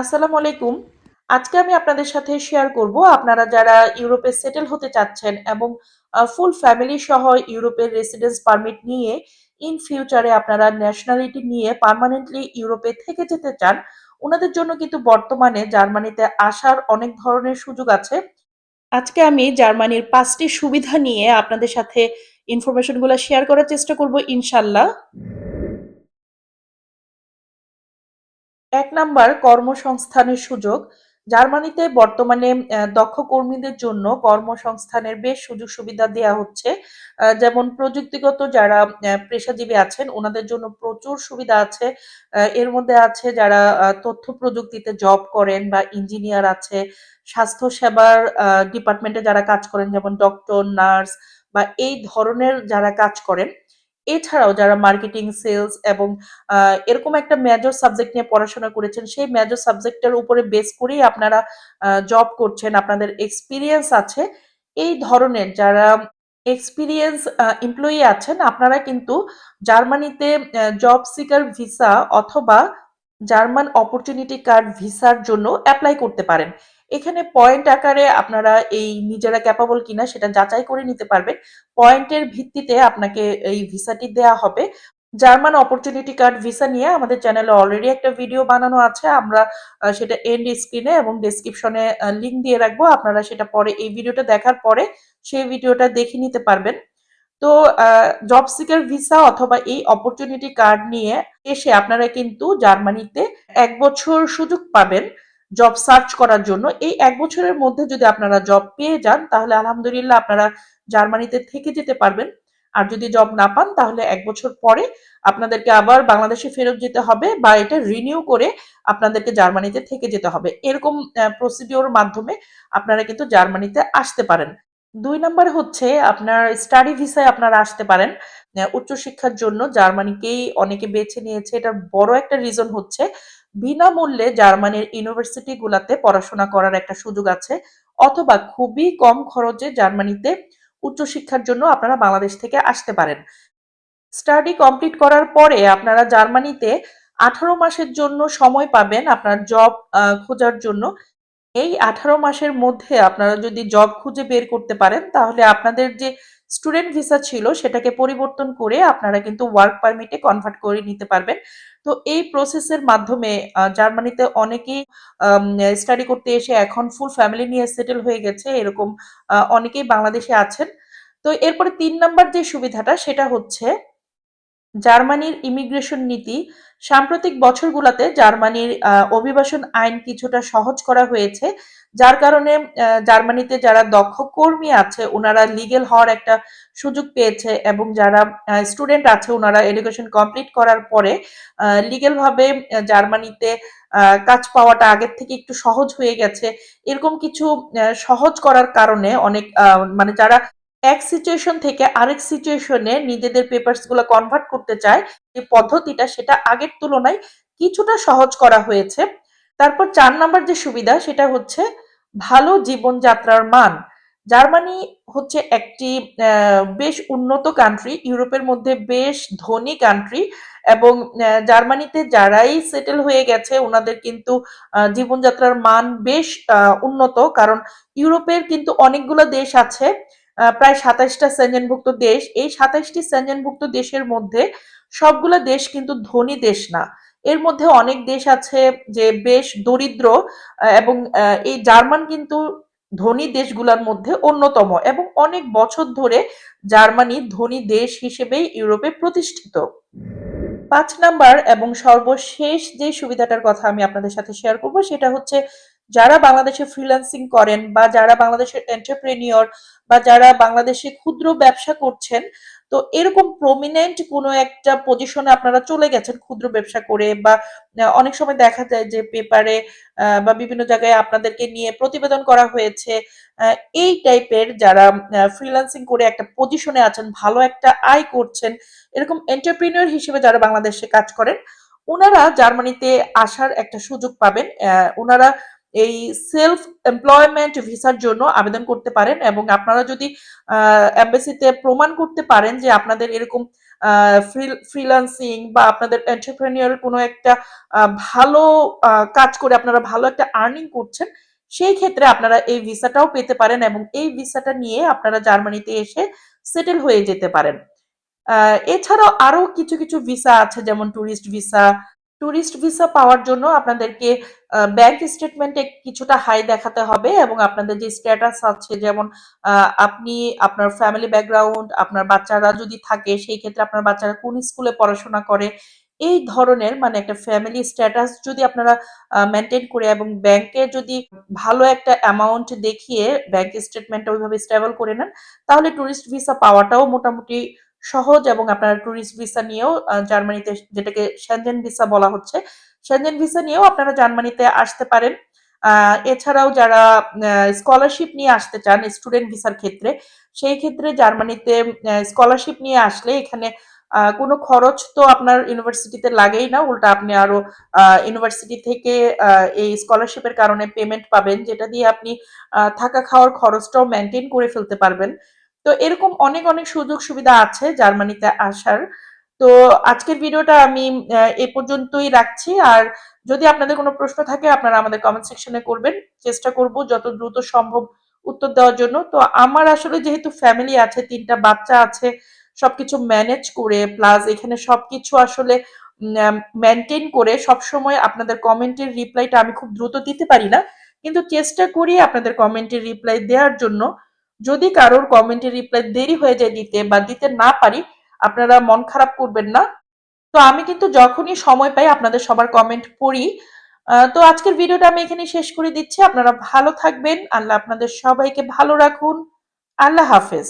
আসসালামু আলাইকুম। আজকে আমি আপনাদের সাথে শেয়ার করব আপনারা যারা ইউরোপে সেটেল হতে চাচ্ছেন এবং ফুল ফ্যামিলি সহ ইউরোপের রেসিডেন্স পারমিট নিয়ে ইন ফিউচারে আপনারা ন্যাশনালিটি নিয়ে পার্মানেন্টলি ইউরোপে থেকে যেতে চান, ওনাদের জন্য কিন্তু বর্তমানে জার্মানিতে আসার অনেক ধরনের সুযোগ আছে। আজকে আমি জার্মানির পাঁচটি সুবিধা নিয়ে আপনাদের সাথে ইনফরমেশনগুলা শেয়ার করার চেষ্টা করব ইনশাআল্লাহ। ১ নাম্বার কর্মসংস্থানের সুযোগ। জার্মানিতে বর্তমানে দক্ষ কর্মীদের জন্য কর্মসংস্থানের বেশ সুযোগ-সুবিধা দেয়া হচ্ছে। যেমন প্রযুক্তিগত যারা পেশাজীবী আছেন ওনাদের জন্য প্রচুর সুবিধা আছে। এর মধ্যে আছে যারা তথ্য প্রযুক্তিতে জব করেন বা ইঞ্জিনিয়ার আছে, স্বাস্থ্যসেবার ডিপার্টমেন্টে যারা কাজ করেন যেমন ডক্টর, নার্স বা এই ধরনের যারা কাজ করেন। এছাড়াও যারা মার্কেটিং, সেলস এবং এরকম একটা মেজর সাবজেক্ট নিয়ে পড়াশোনা করেছেন, সেই মেজর সাবজেক্টের উপরে বেস করেই আপনারা জব করছেন, আপনাদের এক্সপিরিয়েন্স আছে। এই ধরনের যারা এক্সপিরিয়েন্স এমপ্লয়ি আছেন, আপনারা কিন্তু জার্মানিতে জব সিকার ভিসা অথবা জার্মান অপরচুনিটি কার্ড ভিসার জন্য অ্যাপ্লাই করতে পারেন। এখানে পয়েন্ট আকারে আপনারা এই নিজেরা ক্যাপাবল কিনা সেটা যাচাই করে নিতে পারবেন। পয়েন্টের ভিত্তিতে আপনাকে এই ভিসাটি দেয়া হবে। জার্মান অপরচুনিটি কার্ড ভিসা নিয়ে আমাদের চ্যানেলে অলরেডি একটা ভিডিও বানানো আছে। আমরা সেটা এন্ড স্ক্রিনে এবং ডেসক্রিপশনে লিংক দিয়ে রাখব। আপনারা সেটা পরে, এই ভিডিওটা দেখার পরে সেই ভিডিওটা দেখে নিতে পারবেন। তো জব সিকার ভিসা অথবা এই অপরচুনিটি কার্ড নিয়ে এসে আপনারা কিন্তু জার্মানিতে এক বছর সুযোগ পাবেন জব সার্চ করার জন্য। এই এক বছরের মধ্যে যদি আপনারা জব পেয়ে যান, তাহলে আলহামদুলিল্লাহ আপনারা জার্মানিতে থেকে যেতে পারবেন। আর যদি জব না পান, তাহলে এক বছর পরে আপনাদেরকে আবার বাংলাদেশে ফেরত যেতে হবে বা এটা রিনিউ করে আপনাদেরকে জার্মানিতে থেকে যেতে হবে। এরকম প্রসিডিওর মাধ্যমে আপনারা কিন্তু জার্মানিতে আসতে পারেন। দুই নাম্বার হচ্ছে আপনার স্টাডি ভিসায় আপনারা আসতে পারেন। উচ্চশিক্ষার জন্য জার্মানিকেই অনেকে বেছে নিয়েছে। এটার বড় একটা রিজন হচ্ছে বিনামূল্যে জার্মানির ইউনিভার্সিটি গুলাতে পড়াশোনা করার একটা সুযোগ আছে। অথবা খুবই কম খরচে জার্মানিতে উচ্চশিক্ষার জন্য আপনারা বাংলাদেশ থেকে আসতে পারেন। স্টাডি কমপ্লিট করার পরে আপনারা জার্মানিতে ১৮ মাসের জন্য সময় পাবেন আপনার জব খোঁজার জন্য। এই ১৮ মাসের মধ্যে আপনারা যদি জব খুঁজে বের করতে পারেন, তাহলে আপনাদের যে স্টুডেন্ট ভিসা ছিল সেটাকে পরিবর্তন করে আপনারা কিন্তু ওয়ার্ক পারমিটে কনভার্ট করে নিতে পারবেন। তো এই প্রসেসের মাধ্যমে জার্মানিতে অনেকেই স্টাডি করতে এসে এখন ফুল ফ্যামিলি নিয়ে সেটেল হয়ে গেছে। এরকম অনেকেই বাংলাদেশে আছেন। তো এরপরে তিন নম্বর যে সুবিধাটা, সেটা হচ্ছে জার্মানির ইমিগ্রেশন নীতি সাম্প্রতিক বছরগুলাতে জার্মানির অভিবাসন আইন কিছুটা সহজ করা হয়েছে। যার কারণে জার্মানিতে যারা দক্ষ কর্মী আছে ওনারা লিগেল হওয়ার একটা সুযোগ পেয়েছে এবং যারা স্টুডেন্ট আছে ওনারা এডুকেশন কমপ্লিট করার পরে আ লিগ্যাল ভাবে জার্মানিতে কাজ পাওয়াটা আগের থেকে একটু সহজ হয়ে গেছে। এরকম কিছু সহজ করার কারণে অনেক মানে যারা এক সিচুয়েশন থেকে আরেক সিচুয়েশনে নিজেদের পেপারসগুলা কনভার্ট করতে চায়, যে পদ্ধতিটা সেটা আগের তুলনায় কিছুটা সহজ করা হয়েছে। তারপর চার নাম্বার যে সুবিধা সেটা হচ্ছে ভালো জীবনযাত্রার মান। জার্মানি হচ্ছে একটি বেশ উন্নত কান্ট্রি, ইউরোপের মধ্যে বেশ ধনী কান্ট্রি এবং জার্মানিতে যারাই সেটেল হয়ে গেছে ওনাদের কিন্তু জীবনযাত্রার মান বেশ উন্নত। কারণ ইউরোপের কিন্তু অনেকগুলো দেশ আছে। প্রায় ২৭ টা সেনজেনভুক্ত দেশ। এই ২৭ টি সেনজেনভুক্ত দেশের মধ্যে সবগুলো দেশ কিন্তু ধনী দেশ না। এর মধ্যে অনেক দেশ আছে যে বেশ দরিদ্র এবং এই জার্মান কিন্তু ধনী দেশগুলোর মধ্যে অন্যতম এবং অনেক বছর ধরে জার্মানি ধনী দেশ হিসেবে ইউরোপে প্রতিষ্ঠিত। পাঁচ নাম্বার এবং সর্বশেষ যে সুবিধাটার কথা আমি আপনাদের সাথে শেয়ার করব সেটা হচ্ছে যারা বাংলাদেশে ফ্রিল্যান্সিং করেন বা যারা বাংলাদেশের এন্টারপ্রেনিউর বা যারা বাংলাদেশে ক্ষুদ্র ব্যবসা করছেন, তো এরকম প্রমিনেন্ট কোনো একটা পজিশনে আপনারা চলে গেছেন ক্ষুদ্র ব্যবসা করে বা অনেক সময় দেখা যায় যে পেপারে বা বিভিন্ন জায়গায় আপনাদেরকে নিয়ে প্রতিবেদন করা হয়েছে। এই টাইপের যারা ফ্রিল্যান্সিং করে একটা পজিশনে আছেন, ভালো একটা আয় করছেন, এরকম এন্টারপ্রেনিউর হিসেবে যারা বাংলাদেশে কাজ করেন, ওনারা জার্মানিতে আসার একটা সুযোগ পাবেন। উনারা এই সেলফ এমপ্লয়মেন্ট ভিসার জন্য আবেদন করতে পারেন এবং আপনারা যদি আ এম্বাসিতে প্রমাণ করতে পারেন যে আপনাদের এরকম ফ্রিল্যান্সিং বা আপনাদের এন্টারপ্রেনিয়র কোনো একটা ভালো কাজ করে আপনারা ভালো একটা আর্নিং করছেন, সেই ক্ষেত্রে আপনারা এই ভিসাটাও পেতে পারেন এবং এই ভিসাটা নিয়ে আপনারা জার্মানিতে এসে সেটেল হয়ে যেতে পারেন। এছাড়াও আরও কিছু কিছু ভিসা আছে যেমন ট্যুরিস্ট ভিসা ট্যুরিস্ট ভিসা পাওয়ার জন্য আপনাদেরকে ব্যাংক স্টেটমেন্টে কিছুটা হাই দেখাতে হবে এবং আপনাদের যে স্ট্যাটাস আছে, যেমন আপনি আপনার ফ্যামিলি ব্যাকগ্রাউন্ড আপনার বাচ্চারা যদি থাকে, সেই ক্ষেত্রে আপনার বাচ্চারা কোন স্কুলে পড়াশোনা করে, এই ধরনের মানে একটা ফ্যামিলি স্ট্যাটাস যদি আপনারা মেনটেন করে এবং ব্যাংকে যদি ভালো একটা অ্যামাউন্ট দেখিয়ে ব্যাংক স্টেটমেন্টটা ওইভাবে স্টেবল করে নেন, তাহলে ট্যুরিস্ট ভিসা পাওয়াটাও মোটামুটি সহজ এবং আপনারা ট্যুরিস্ট ভিসা নিয়েও জার্মানিতে যেটাকে সেনজেন ভিসা বলা হচ্ছে সেনজেন ভিসা নিয়েও আপনারা জার্মানিতে আসতে পারেন। এছাড়াও যারা স্কলারশিপ নিয়ে আসতে চান স্টুডেন্ট ভিসার ক্ষেত্রে, সেই ক্ষেত্রে জার্মানিতে স্কলারশিপ নিয়ে আসলে এখানে কোনো খরচ তো আপনার ইউনিভার্সিটিতে লাগেই না। উল্টা আপনি আরও ইউনিভার্সিটি থেকে এই স্কলারশিপের কারণে পেমেন্ট পাবেন, যেটা দিয়ে আপনি থাকা খাওয়ার খরচটাও মেনটেন করে ফেলতে পারবেন। তো এরকম অনেক অনেক সুযোগ সুবিধা আছে জার্মানিতে আসার। তো আজকের ভিডিওটা আমি এ পর্যন্তই রাখছি। আর যদি আপনাদের কোনো প্রশ্ন থাকে, আপনারা আমাদের কমেন্ট সেকশনে করবেন। চেষ্টা করব যত দ্রুত সম্ভব উত্তর দেওয়ার জন্য। তো আমার আসলে যেহেতু ফ্যামিলি আছে, তিনটা বাচ্চা আছে, সবকিছু ম্যানেজ করে প্লাস এখানে সবকিছু আসলে মেনটেন করে সবসময় আপনাদের কমেন্টের রিপ্লাইটা আমি খুব দ্রুত দিতে পারি না। কিন্তু চেষ্টা করি আপনাদের কমেন্টের রিপ্লাই দেওয়ার জন্য। যদি কারোর কমেন্টের রিপ্লাই দেরি হয়ে যায় দিতে বা দিতে না পারি, আপনারা মন খারাপ করবেন না। তো আমি কিন্তু যখনই সময় পাই আপনাদের সবার কমেন্ট পড়ি। তো আজকের ভিডিওটা আমি এখানে শেষ করে দিচ্ছি। আপনারা ভালো থাকবেন। আল্লাহ আপনাদের সবাইকে ভালো রাখুন। আল্লাহ হাফেজ।